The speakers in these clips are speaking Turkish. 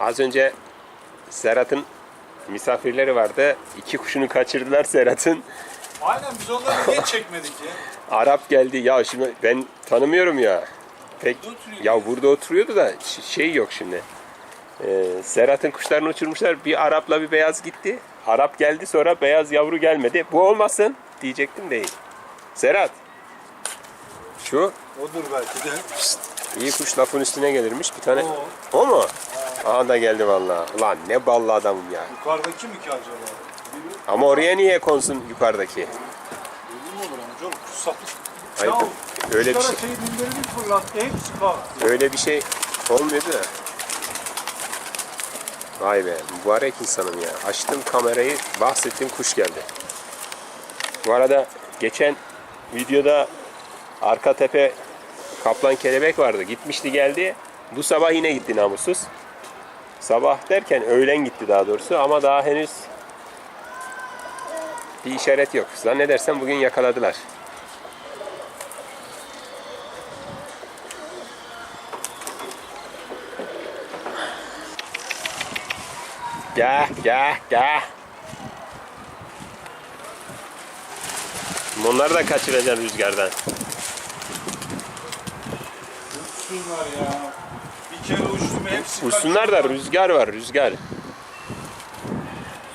Az önce Serhat'ın misafirleri vardı. İki kuşunu kaçırdılar Serhat'ın. Aynen biz onları niye çekmedik ya? Arap geldi. Ya şimdi ben tanımıyorum ya. Pek Burada ya burada oturuyordu da şey yok şimdi. Ee, Serhat'ın kuşlarını uçurmuşlar. Bir Arap'la bir beyaz gitti. Arap geldi sonra beyaz yavru gelmedi. Bu olmasın diyecektim değil. Serhat. Şu Odur belki de. iyi kuş lafın üstüne gelirmiş. Bir tane. O. O mu? Aha da geldi vallahi. Ulan ne ballı adamım ya. Yukarıdaki mi ki acaba? Ama oraya niye konsun yukarıdaki? ölü mü olur ama canım? Kuş sapış. Hayır, öyle bir şey- şey dinlerini fırlattı. Hepsi kalktı. Öyle bir şey olmuyordu da. Vay be mübarek insanım ya. Açtım kamerayı bahsettiğim kuş geldi. Bu arada geçen videoda arka tepe kaplan kelebek vardı. Gitmişti geldi. Bu sabah yine gitti namussuz. Sabah derken öğlen gitti daha doğrusu ama daha henüz bir işaret yok. Zannedersem bugün yakaladılar. Gel gel gel. Onları da kaçıracaksın rüzgardan. Uçsunlar ya. Kere uçtum hepsi Uçsunlar da kaçıyor. rüzgar var rüzgar.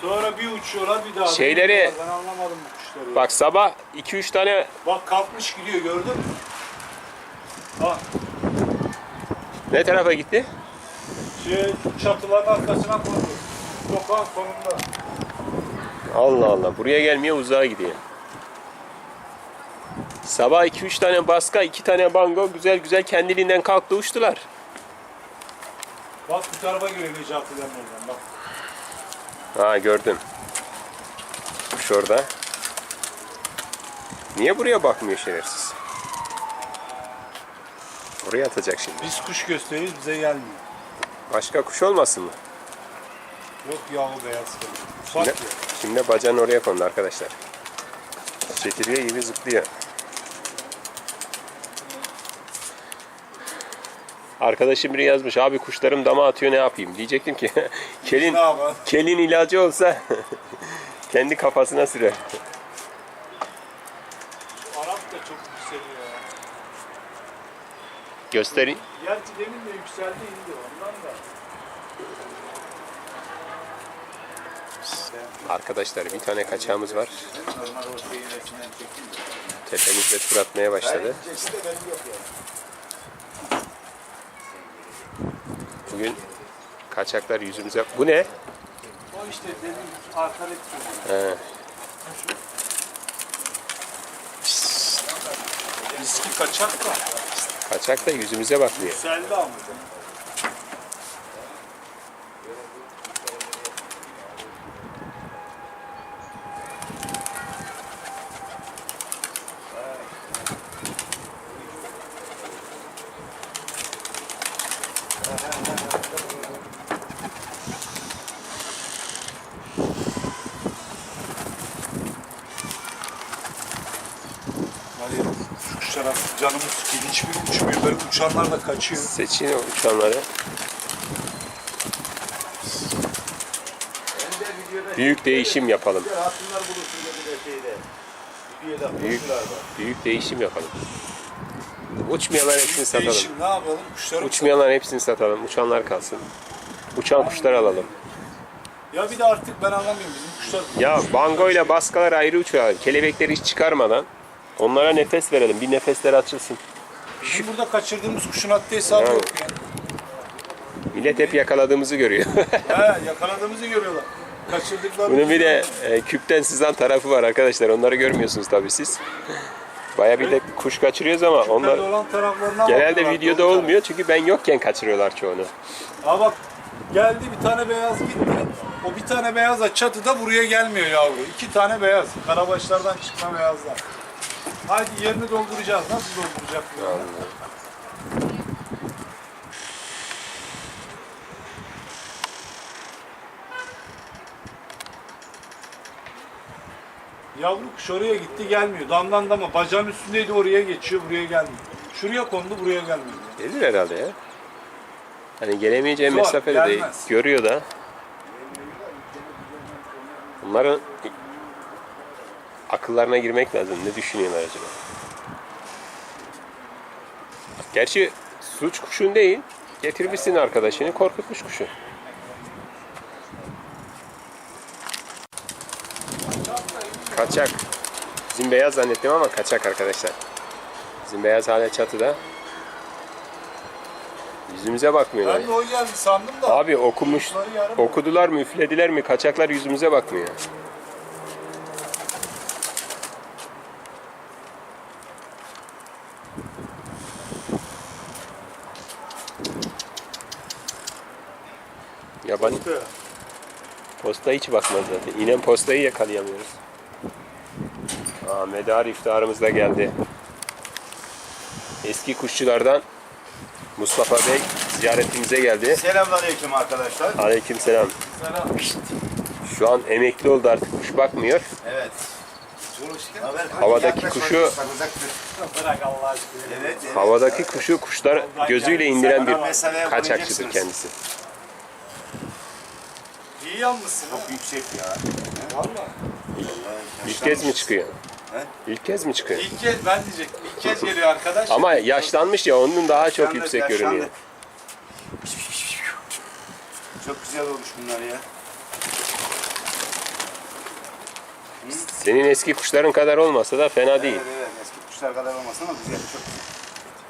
Sonra bir uçuyorlar bir daha. Şeyleri- Ben anlamadım bu kuşları. ya. Bak sabah 2-3 tane Bak kalkmış gidiyor gördün mü? Bak ne tarafa gitti? şey çatıların arkasına kondu. Sokağın sonunda. Allah Allah buraya gelmiyor uzağa gidiyor. Sabah 2-3 tane baska 2 tane bango güzel güzel kendiliğinden kalktı uçtular. Bak bu tarafa geliyor Necati'den oradan bak. Ha gördüm. Kuş orada. Niye buraya bakmıyor şerefsiz? Oraya atacak şimdi. Biz kuş gösteriyoruz bize gelmiyor. Başka kuş olmasın mı? Yok yahu beyaz. Ufak Şimdi, ya. şimdi bacağını oraya kondu arkadaşlar. Çekirge gibi zıplıyor. Arkadaşım biri yazmış abi kuşlarım dama atıyor ne yapayım diyecektim ki kelin kelin ilacı olsa kendi kafasına sürer. Arap da çok yükseliyor ya. Göstereyim. Gerçi demin de yükseldi indi ondan da. Arkadaşlar bir tane kaçağımız var. Normal o şeyin de. Tepemizde tur atmaya başladı. Cesi de benim yok ya. Bugün kaçaklar yüzümüze... Bu ne? O işte demin arka resim. He. Eski kaçak da. Kaçak da yüzümüze bakmıyor. Yükseldi ama. Hadi şu kuşlara canımız sıkıyor. Hiçbiri uçmuyor. Böyle uçanlar da kaçıyor. Seçin o uçanları. Büyük değişim yapalım. Büyük, büyük değişim yapalım. Uçmayanların hepsini satalım. Değişim ne yapalım? Kuşları Uçmayanların hepsini satalım. Uçanlar kalsın. Uçan kuşlar alalım. Ya bir de artık ben anlamıyorum bizim kuşlar. Ya bango ile baskalar ayrı uçuralım. Kelebekleri hiç çıkarmadan onlara nefes verelim. Bir nefesleri açılsın. Bizim burada kaçırdığımız kuşun haddi hesabı Yani. yok ya. Millet hep yakaladığımızı görüyor. He yakaladığımızı görüyorlar. Kaçırdıkları Bunun bir de e, küpten sızan tarafı var arkadaşlar. Onları görmüyorsunuz tabii siz. Baya bir de kuş kaçırıyoruz ama onlar olan taraflarına genelde bakıyorlar, videoda doğru. olmuyor çünkü ben yokken kaçırıyorlar çoğunu. Ha bak geldi bir tane beyaz gitti. O bir tane beyaz da çatıda buraya gelmiyor yavru. İki tane beyaz. Karabaşlardan çıkma beyazlar. Haydi yerini dolduracağız. Nasıl dolduracak? bu? Yavru kuş oraya gitti gelmiyor. Damdan dama bacağın üstündeydi oraya geçiyor buraya gelmiyor. Şuraya kondu buraya gelmiyor. Gelir herhalde ya. Hani gelemeyeceği Zor, mesafede değil. gelmez. Görüyor da. Bunların akıllarına girmek lazım. Ne düşünüyorlar acaba? Gerçi suç kuşun değil. Getirmişsin arkadaşını korkutmuş kuşu. Kaçak. Bizim beyaz zannettim ama kaçak arkadaşlar. Bizim beyaz hala çatıda. Yüzümüze bakmıyorlar. Ben de o geldi sandım da. Abi okumuş, okudular mı, üflediler mi, kaçaklar yüzümüze bakmıyor. Yabancı posta hiç bakmaz zaten. İnen postayı yakalayamıyoruz. Aa, medar iftarımız da geldi. Eski kuşçulardan Mustafa Bey ziyaretimize geldi. Selamünaleyküm arkadaşlar. Aleykümselam. Selam. Şu an emekli oldu artık kuş bakmıyor. Evet. Havadaki kuşu-. Havadaki kuşu kuşlar gözüyle indiren bir kaçakçıdır kendisi. İyi yanmışsın ha. Çok yüksek ya. Valla. İlk kez mi çıkıyor? He? İlk kez mi çıkıyor? İlk kez ben diyecektim. İlk kez geliyor arkadaş. Ama yaşlanmış ya onun daha çok yüksek yaşlandık. görünüyor. Çok güzel olmuş bunlar ya. Senin eski kuşların kadar olmasa da fena değil. Evet, evet. Eski kuşlar kadar olmasa ama güzel. Çok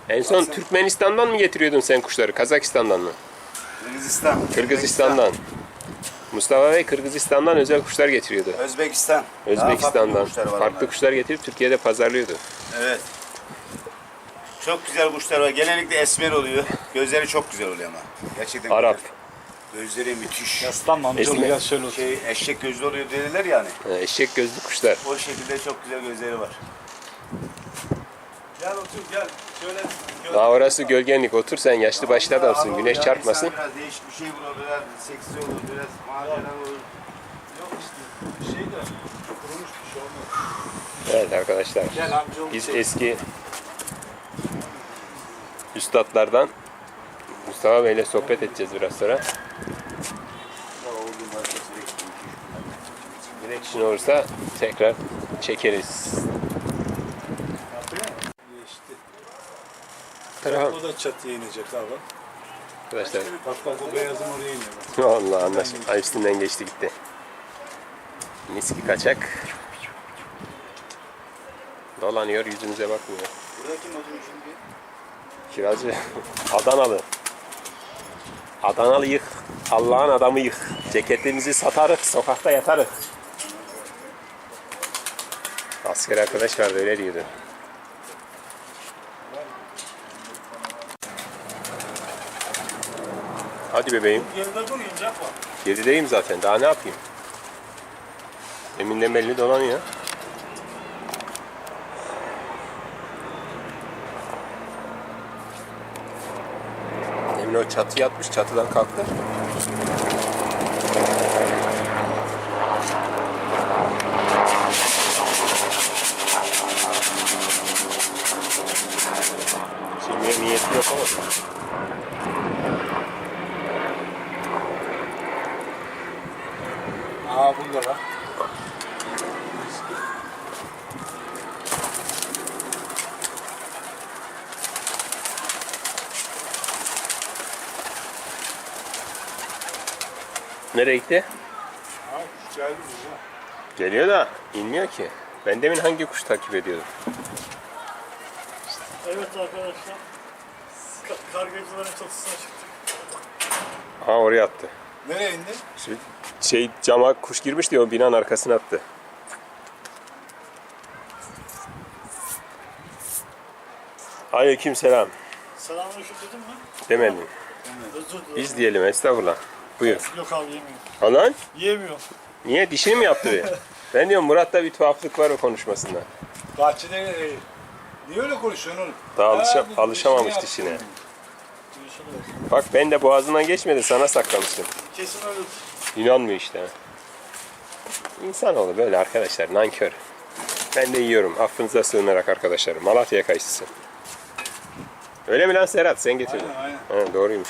En son Türkmenistan'dan mı getiriyordun sen kuşları? Kazakistan'dan mı? Kırgızistan. Kırgızistan'dan. Mustafa Bey Kırgızistan'dan özel kuşlar getiriyordu. Özbekistan. Daha farklı Özbekistan'dan. kuşlar var Farklı kuşlar getirip Türkiye'de pazarlıyordu. Evet. Çok güzel kuşlar var. Genellikle esmer oluyor. Gözleri çok güzel oluyor ama. Gerçekten Arap. güzel. Gözleri müthiş. Yaslanma amcaoğlu Esmer. gel şöyle otur. Şey, eşek gözlü oluyor dediler yani. Ha, Eşek gözlü kuşlar. O şekilde çok güzel gözleri var. Gel otur gel. Şöyle gö- Daha orası gölgenlik. Otur sen yaşlı olsun. Ama Güneş ya çarpmasın. Biraz değişik bir şey bulur, biraz seksi olur, biraz macera olur. Yok işte. Şey de kurumuş bir şey olmaz. Evet arkadaşlar. Gel amcaoğlu. Biz eski üstadlardan Mustafa Bey'le sohbet edeceğiz biraz sonra. Direksiyon olursa tekrar çekeriz. Tamam. O da çatıya inecek abi. Arkadaşlar Bak bak o beyazın oraya iniyor. bak. Allah anlaşıldı. Ay üstünden geçti gitti. Miski kaçak. Dolanıyor yüzümüze bakmıyor. Burada kim oturuyor şimdi? Kiracı Adanalı. Adanalı yık. Allah'ın adamı yık. Ceketimizi satarık, sokakta yatarık. Asker arkadaş vardı öyle diyordu. Hadi bebeğim. Geride dur inecek var. Gerideyim zaten. Daha ne yapayım? Eminden belli dolanıyor. Emin o çatıya atmış. Çatıdan kalktı. Şimdi niyeti yok ama. Burada bak. Nereye gitti? Ha kuş geldi burada. Geliyor da inmiyor ki. Ben demin hangi kuş takip ediyordum? Evet arkadaşlar. Ka- Kargacıların çatısına çıktık. Ha oraya attı. Nereye indi? Şu şey cama kuş girmiş diye o binanın arkasına attı. Aleyküm selam. Selamünaleyküm dedim mi? Demedim. Özür dilerim. Biz diyelim estağfurullah. Buyur. Yok abi yemiyorum. Alan Yiyemiyorum. niye dişini mi yaptırıyor? ben diyorum Murat'ta bir tuhaflık var o konuşmasında. Bahçede e, niye öyle konuşuyorsun oğlum? Daha alışa- Ha, bu alışamamış dişini dişine. Bak ben de boğazından geçmedi sana saklamıştım. Kesin öyle. İnanmıyor işte. İnsanoğlu böyle arkadaşlar nankör. Ben de yiyorum. Affınıza sığınarak arkadaşlar. Malatya kayısısı. Öyle mi lan Serhat? Sen getirdin. Aynen, aynen. Ha, doğruymuş.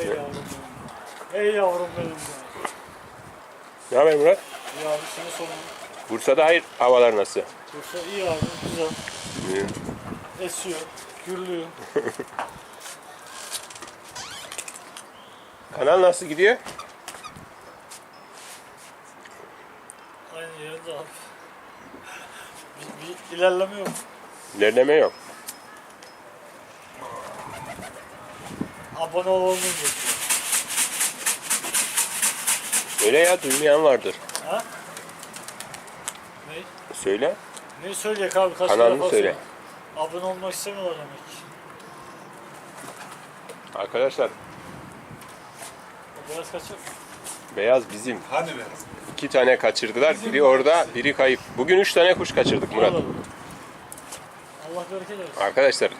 Ey yavrum benim. Ey yavrum benim. Ne haber Murat? İyi abi seni sorayım. Bursa'da hayır havalar nasıl? Bursa iyi abi güzel. İyi. Esiyor, gürlüyor. Kanal nasıl gidiyor? Aynı yerde abi. Bir, bir ilerleme yok. İlerleme yok. Abone olalım bekliyor. Öyle ya duymayan vardır. Ha? Ne? Söyle. Ne söyleyecek abi? Kaç Kanalını söyle. Abone olmak istemiyorlar demek. Arkadaşlar O Biraz kaçak. beyaz bizim. Hani be? İki tane kaçırdılar. Biri orada, biri kayıp. Bugün üç tane kuş kaçırdık Murat. Allah Allah bereket versin. Arkadaşlar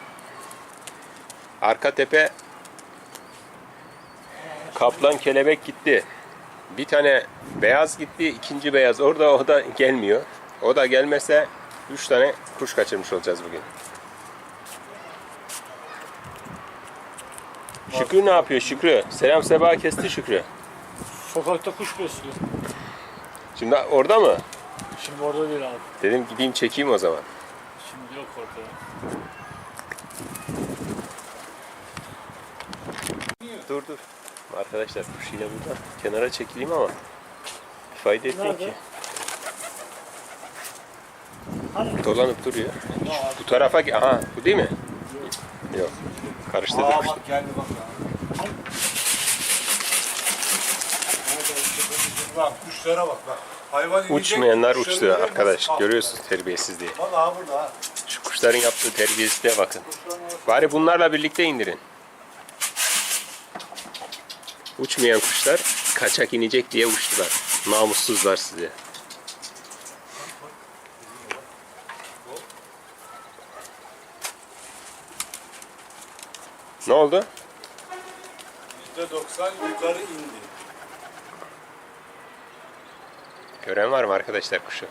arka tepe kaplan kelebek gitti. Bir tane beyaz gitti, ikinci beyaz orada o da gelmiyor. O da gelmese üç tane kuş kaçırmış olacağız bugün. Şükrü ne yapıyor Şükrü? Selam Seba kesti Şükrü. Sokakta kuş besliyor. Şimdi orada mı? Şimdi orada değil abi. Dedim gideyim çekeyim o zaman. Şimdi yok ortada. Dur dur. Arkadaşlar kuş yine burada. Kenara çekileyim ama fayda etmiyor Nerede? ki. Hani? Dolanıp duruyor. Bu tarafa aha bu değil mi? Yok. Karıştırdık. Aa bak geldi bak ya. Bak kuşlara bak bak. Hayvan inecek, Uçmayanlar uçtu arkadaş. Bak. Görüyorsunuz terbiyesizliği. Vallahi burada ha. Şu kuşların yaptığı terbiyesizliğe bakın. Bari bunlarla birlikte indirin. Uçmayan kuşlar kaçak inecek diye uçtular. Namussuzlar size. Ne oldu? %90 yukarı indi. Gören var mı arkadaşlar kuşu?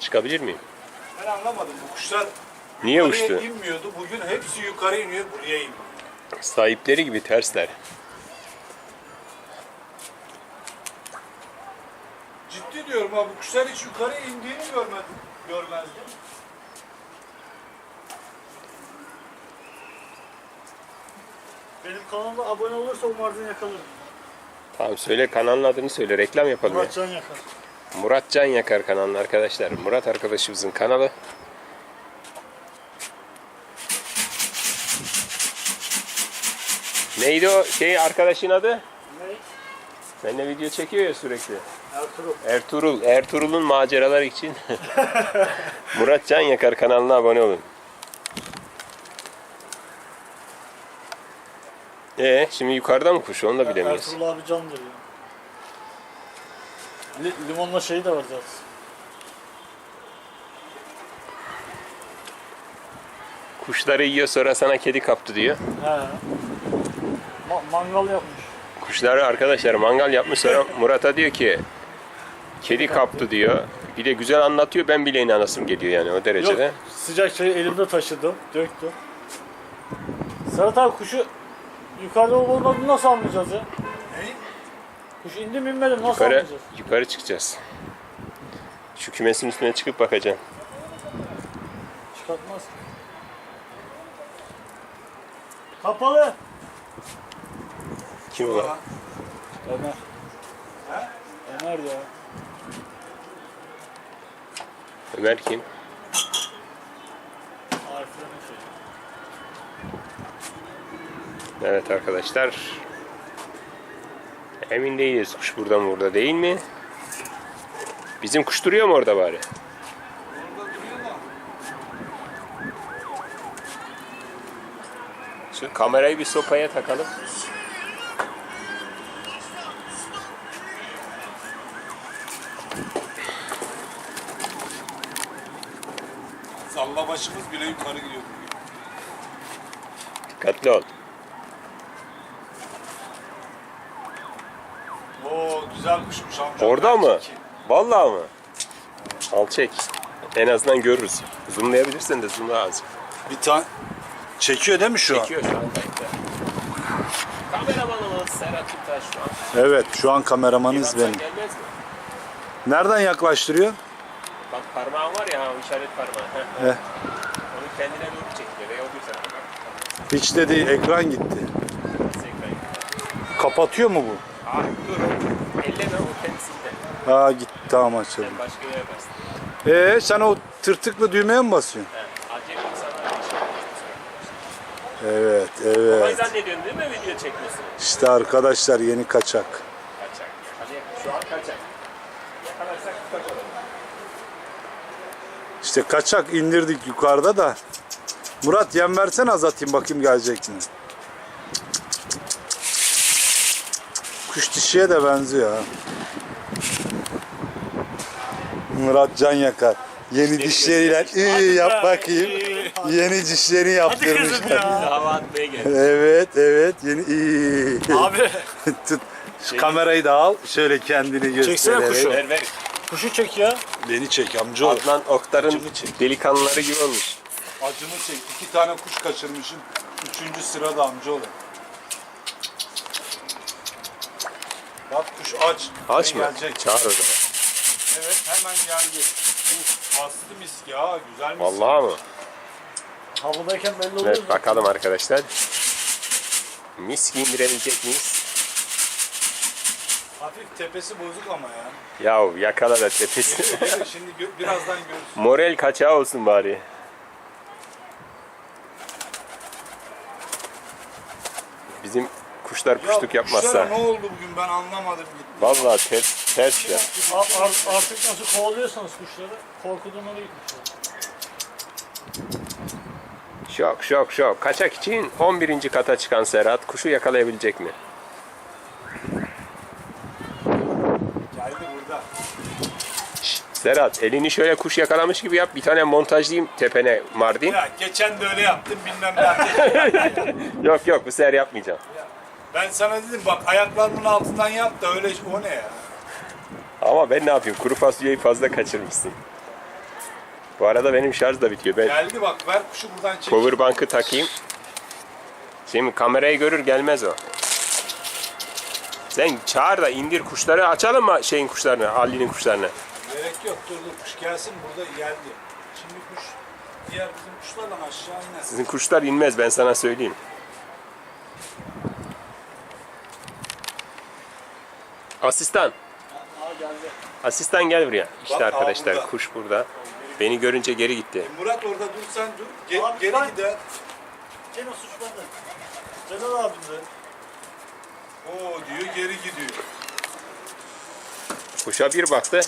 Çıkabilir miyim? Ben anlamadım bu kuşlar Niye yukarıya uçtu? inmiyordu. Bugün hepsi yukarı iniyor buraya iniyor. Sahipleri gibi tersler. Ciddi diyorum ha bu kuşlar hiç yukarı indiğini görmedim. Görmezdim. Kanalıma abone olursa umarım yakalarım. Tamam söyle kanalın adını söyle reklam yapalım ya. Murat Can yakar. Murat Can Yakar kanalını arkadaşlar. Murat arkadaşımızın kanalı. Neydi o şey arkadaşın adı? Ne? Seninle video çekiyor ya sürekli. Ertuğrul. Ertuğrul. Ertuğrul'un maceralar için Murat Can Yakar kanalına abone olun. Ee, şimdi yukarıda mı kuş onu da bilemiyoruz. Ertuğrul abi candır ya. Li, limonla şeyi de var zaten. Kuşları yiyor sonra sana kedi kaptı diyor. He. Ma- mangal yapmış. Kuşları arkadaşlar mangal yapmış sonra Murat'a diyor ki kedi kaptı diyor. Bir de güzel anlatıyor ben bile inanasım geliyor yani o derecede. Yok sıcak çayı elimde taşıdım. Döktüm. Serhat abi kuşu yukarıda olup olmadığını nasıl anlayacağız ya? Ne? Kuş indi mi inmedi nasıl Yukarı, anlayacağız? yukarı çıkacağız. Şu kümesin üstüne çıkıp bakacağım. Çıkartmaz. Kapalı. Kim o? Ulan, Ömer. He? Ömer ya. Ömer kim? Ariflerin şeyi. Evet arkadaşlar. Emin değiliz kuş burada mı burada değil mi? Bizim kuş duruyor mu orada bari? Şu kamerayı bir sopaya takalım. Salla başımız bile yukarı gidiyor. Dikkatli ol. Oo güzel kuşmuş amca. Orada mı? Çekil. Vallahi mı? Al çek. En azından görürüz. Zoomlayabilirsen de zoomla az. Bir tane Çekiyor değil mi şu an? Çekiyor şu an. Kameramanımız Serhat Tüptaş şu an. Evet şu an kameramanız benim. gelmez mi? Nereden yaklaştırıyor? Bak parmağın var ya o işaret parmağı. Heh. Onu kendine doğru çekiyor veya öbür tarafa bak. Hiç dedi ekran gitti. Nasıl ekran gidiyor? Kapatıyor mu bu? Ah dur. Elleme o kendisinde. Aa gitti tamam açalım. Sen başka yere bastın. Ee sen o tırtıklı düğmeye mi basıyorsun? He. Acemi insanlar bir şey Evet Kolay evet. zannediyorsun değil mi video çekmesini? İşte arkadaşlar yeni kaçak. Kaçak. Hani şu an kaçak. Yakalarsak tutak olur. İşte kaçak indirdik yukarıda da. Murat yem versene az atayım bakayım gelecek mi? Kuş dişiye de benziyor ha. Murat can yakar. Yeni dişleriyle iyi yap bakayım. Yeni dişlerini yaptırmışlar. Hava atmaya geldi. Evet evet yeni iyi. Abi Tut. Şu kamerayı da al. Şöyle kendini göster. Çeksene kuşu. Ver ver. kuşu çek ya. Beni çek amcaoğlu. Adnan Oktar'ın delikanlıları gibi olmuş. Acımı çek. İki tane kuş kaçırmışım. Üçüncü sırada amcaoğlu. Bak kuş aç. Aç mı? Gelecek. Çağır o zaman. Evet hemen geldi. Uf, aslı miski ha. Güzel miski. Vallahi mı? Havadayken belli oluyor. Evet bakalım arkadaşlar. Miski indirebilecek miyiz? Hafif tepesi bozuk ama ya. Yahu yakala da tepesi. Şimdi gö- birazdan görürsün. Morel kaçağı olsun bari. Bizim kuşlar kuşluk Ya, yapmazsa. ne oldu bugün ben anlamadım gitti. Vallahi ters ters ya. A- ar- artık nasıl kovalıyorsanız kuşları korkudan oraya gitmişler. Şok şok şok. Kaçak için 11. kata çıkan Serhat kuşu yakalayabilecek mi? Geldi burada. Serhat elini şöyle kuş yakalamış gibi yap. Bir tane montajlayayım tepene Mardin. Ya geçen de öyle yaptım bilmem ne. Yok yok bu sefer yapmayacağım. Ben sana dedim bak ayaklarımın altından yap da öyle o ne ya? Ama ben ne yapayım? Kuru fasulyeyi fazla kaçırmışsın. Bu arada benim şarj da bitiyor. Ben Geldi bak ver kuşu buradan çek. powerbank'ı takayım. Şimdi kamerayı görür gelmez o. Sen çağır da indir kuşları açalım mı şeyin kuşlarını, Ali'nin kuşlarını. Gerek yok dur dur kuş gelsin burada geldi. Şimdi kuş diğer bizim kuşlarla aşağı iner. Sizin kuşlar inmez ben sana söyleyeyim. Asistan. Aa geldi. Asistan gel buraya. İşte Bak, aa, arkadaşlar burada. kuş burada. Beni görünce geri gitti. E Murat orada dur sen dur. Ge- Abi geri ben- gider. Gene suç bende. Celal abi de. Oo diyor geri gidiyor. Kuşa bir baktı.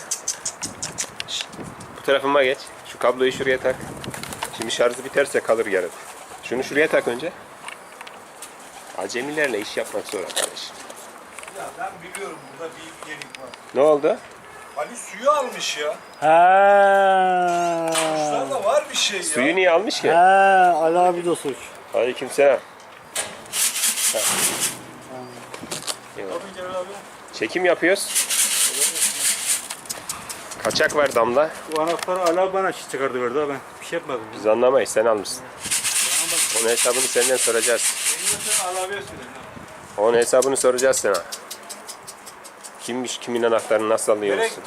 Şşt, Bu tarafıma geç. Şu kabloyu şuraya tak. Şimdi şarjı biterse kalır yarın. Şunu şuraya tak önce. Acemilerle iş yapmak zor arkadaş. Ya ben biliyorum burada bir yenik var. Ne oldu? Ali suyu almış ya. He. Kuşlarda var bir şey ya. Suyu niye almış He, ki? Ali abi de suç. Aleykümselam. Tabii Celal abi. Çekim yapıyoruz. Kaçak var damla. Bu anahtarı ala bana çıkardı verdi ha ben bir şey yapmadım. Biz anlamayız sen almışsın. Onun hesabını senden soracağız. Sen ala abiye söyle. Onun hesabını soracağız sana. Kimmiş kimin anahtarını nasıl alıyorsun?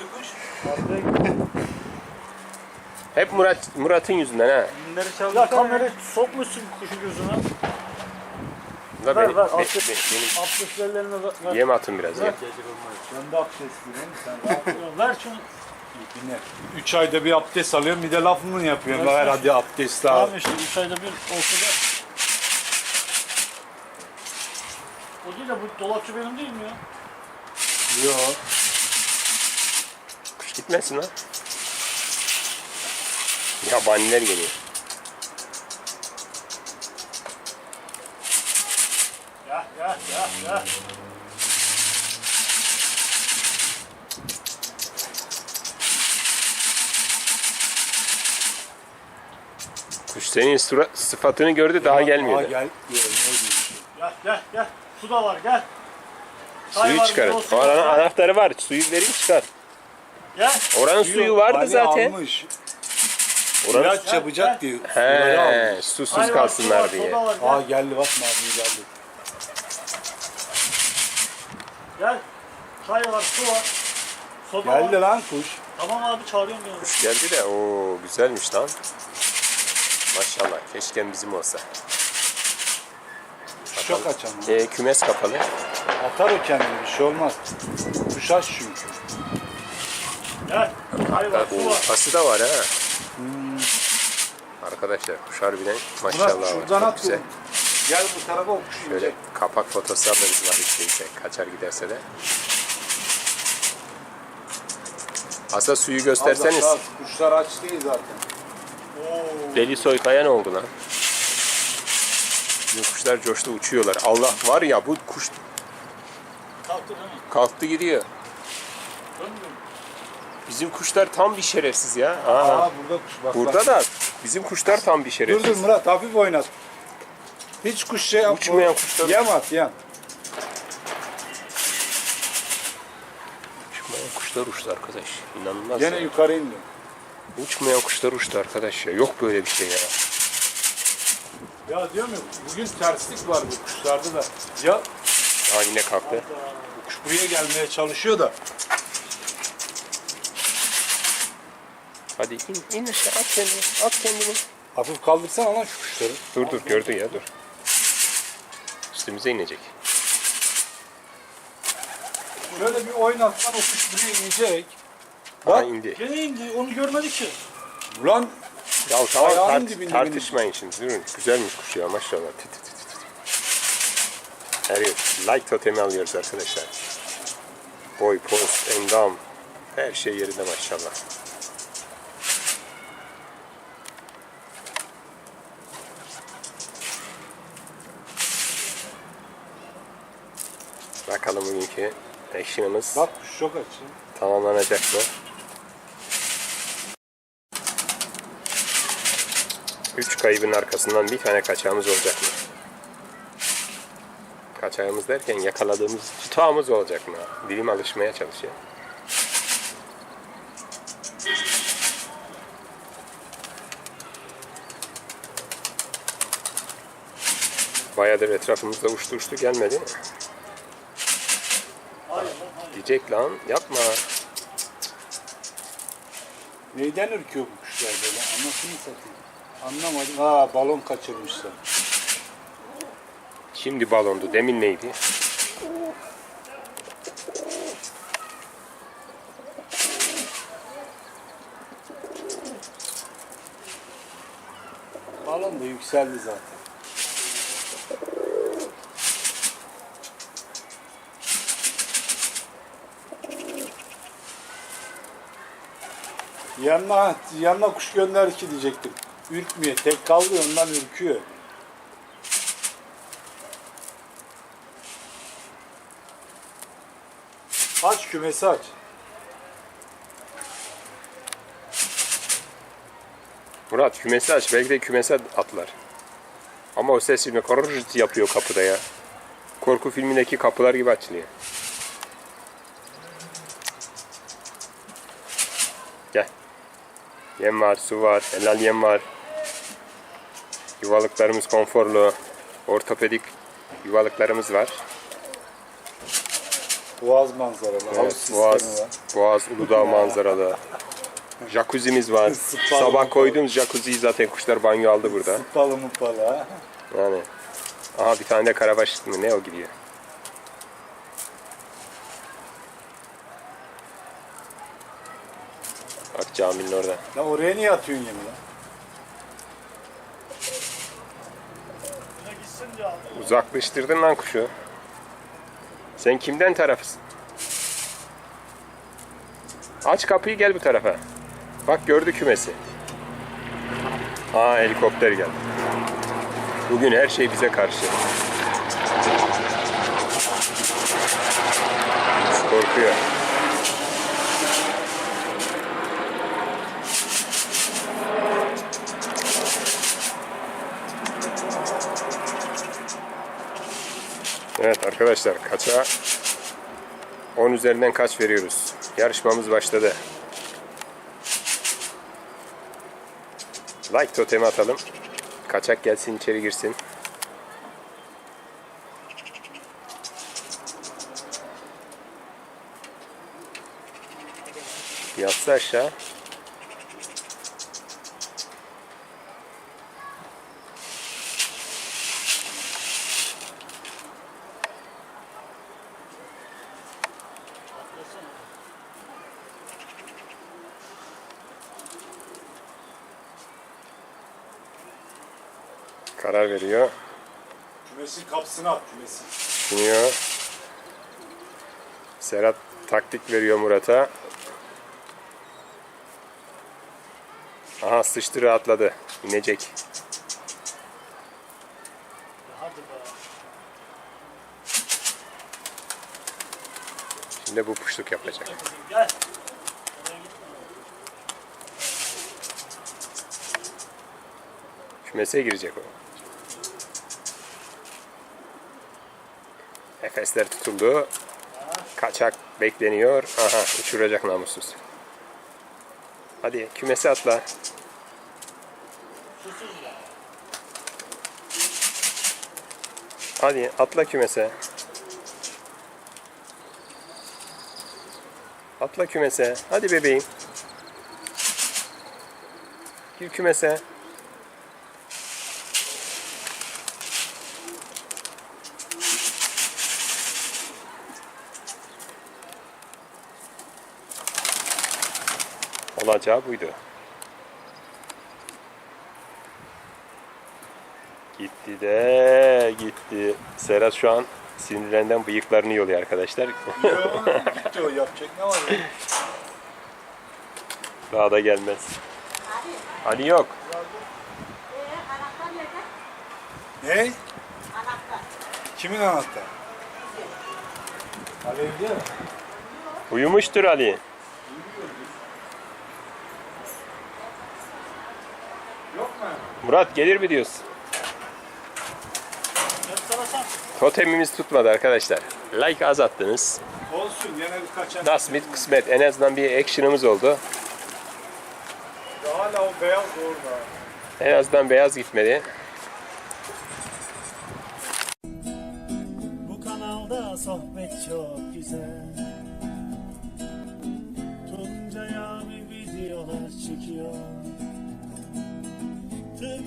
Hep Murat Murat'ın yüzünden ha. Çaldı. Ya kamerayı sokmuşsun kuşu gözüne. Da Ver, benim, ver, be- abdest- be- benim Abdestlerine ver. yem atın biraz. Yem. Ben de abdestliyim. Sen ver şunu. Dinle. Üç ayda bir abdest alıyorum bir de laf mı yapıyorum? Ver, hadi abdest al. Tamam işte 3 ayda bir olsa da. De bu dolapçı benim değil mi ya? Yok. Kuş gitmesin lan. Yabaniler geliyor. Ya ya ya ya. Kuş senin sıfatını gördü daha Aa, gelmiyordu. gel. Gel gel gel. Su da var gel. Çay Suyu var, çıkarın. Oranın var. anahtarı var. Suyu vereyim çıkar. Gel. Oranın suyu vardı zaten. Almış. Oranın... İlaç yapacak diye. suları He, almış. susuz Hayır, bak, kalsınlar su var, diye. soda var, Aa gel. geldi bak mavi geldi. Gel. Çay var, su var. Soda Geldi var. lan kuş. Tamam abi çağırıyorum diyorum. Kuş geldi de o güzelmiş lan. Maşallah keşke bizim olsa. Çok aç ama. E, kümes kapalı. Atar o kendini bir şey olmaz. Kuş aç çünkü. Gel. Çay var, su O var. pası da var ha. Arkadaşlar kuş harbiden Murat maşallah var. şuradan Çok at güzel. Gel bu tarafa o kuş Şöyle inecek. kapak fotosu alırız var işte, kaçar giderse de. Asa suyu gösterseniz. Aşağı, Kuşlar aç değil zaten. Deli soykaya ne oldu lan? Bizim kuşlar coştu uçuyorlar. Allah var ya bu kuş Kalktı kalktı gidiyor. Bizim kuşlar tam bir şerefsiz ya. Aa, Aa burada kuş bak. burada bak. da bizim kuşlar tam bir Dur şerefsiz. dur Murat hafif oynat. Hiç kuş şey yapma. Uçmayan kuşlar- Yem at yem. Uçmayan kuşlar uçtu arkadaş. İnanılmaz. Gene ya. yukarı indi. Uçmayan kuşlar uçtu arkadaş ya. Yok böyle bir şey ya. Ya diyorum ya bugün terslik var bu kuşlarda da. Ya Aa yine kalktı. bu kuş buraya gelmeye çalışıyor da. Hadi in, in aşağı at kendini. At kendini. Hafif kaldırsana lan şu kuşları. Dur dur gördü ya dur. Üstümüze inecek. Şöyle bir oynatsan o kuş buraya inecek. Bak. indi. Gene indi. Onu görmedik ki. Ulan Ya tamam Ayağının tart- dibinde tartışmayın şimdi. Durun. Güzelmiş kuş ya maşallah. Tı tı tı tı. Her yer like totemi alıyoruz arkadaşlar. Boy, post, endam. Her şey yerinde maşallah. Bakalım bugünkü action'ımız bak kuş çok aç. ya. tamamlanacak mı? Üç kaybın arkasından bir tane kaçağımız olacak mı? Kaçağımız derken yakaladığımız tutağımız olacak mı? Dilim alışmaya çalışıyor. Bayağıdır etrafımızda uçtu uçtu gelmedi. Diyecek lan yapma. Neyden ürküyor bu kuşlar böyle? Anasını satayım. Anlamadım. Ha balon kaçırmışlar. Şimdi balondu. Demin neydi? Balon da yükseldi zaten. Yanına, yanına kuş gönder ki diyecektim. Ürkmüyor. Tek kaldı ondan ürküyor. Aç kümesi aç. Murat kümesi aç. Belki de kümese atlar. Ama o ses filmi yapıyor kapıda ya. Korku filmindeki kapılar gibi açılıyor. Gel. Yem var, su var, helal yem var. Yuvalıklarımız konforlu. Ortopedik yuvalıklarımız var. Boğaz manzaralı. Evet, Boğaz, var. Boğaz Uludağ manzaralı. Jacuzzi'miz var. Sabah koyduğumuz jacuzziyi zaten kuşlar banyo aldı burada. Sıpalı mıpalı ha. Yani. Aha bir tane de karabaş mı ne o gidiyor. Bak caminin orada. Lan oraya niye atıyorsun yemi lan? Yine gitsin diye aldım. Uzaklaştırdın lan kuşu. Sen kimden tarafısın? Aç kapıyı gel bu tarafa. Bak gördü kümesi. Aa helikopter geldi. Bugün her şey bize karşı. Korkuyor. Evet arkadaşlar kaça 10 üzerinden kaç veriyoruz? Yarışmamız başladı. Like totemi atalım. Kaçak gelsin içeri girsin. Yatsı aşağı. Karar veriyor. Kümesin kapısını at kümesin. Düşünüyor. Serhat taktik veriyor Murat'a. Aha sıçtı rahatladı. İnecek. Hadi be. Şimdi bu puşluk yapacak. Gel. Kümese girecek o. Efesler tutuldu. Kaçak bekleniyor. Aha uçuracak namussuz. Hadi kümese atla. Hadi atla kümese. Atla kümese. Hadi bebeğim. Gir kümese. Olacağı buydu. Gitti de gitti. Serhat şu an sinirlerinden bıyıklarını yoluyor arkadaşlar. Yo, gitti o yapacak ne var ya? Daha da gelmez. Ali yok. Anahtar nerede? Ne? Anahtar. Kimin anahtarı? Alevli mi? Uyumuştur Ali. Yok mu? Murat gelir mi diyorsun? Totemimiz tutmadı arkadaşlar. Like az attınız. Olsun gene bir kaçan. Nasmit kısmet. En azından bir action'ımız oldu. Ya Hala o beyaz orada. En azından beyaz gitmedi.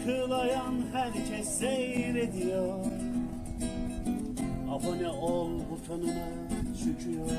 Tıklayan herkes seyrediyor. Abone ol butonuna çıkıyor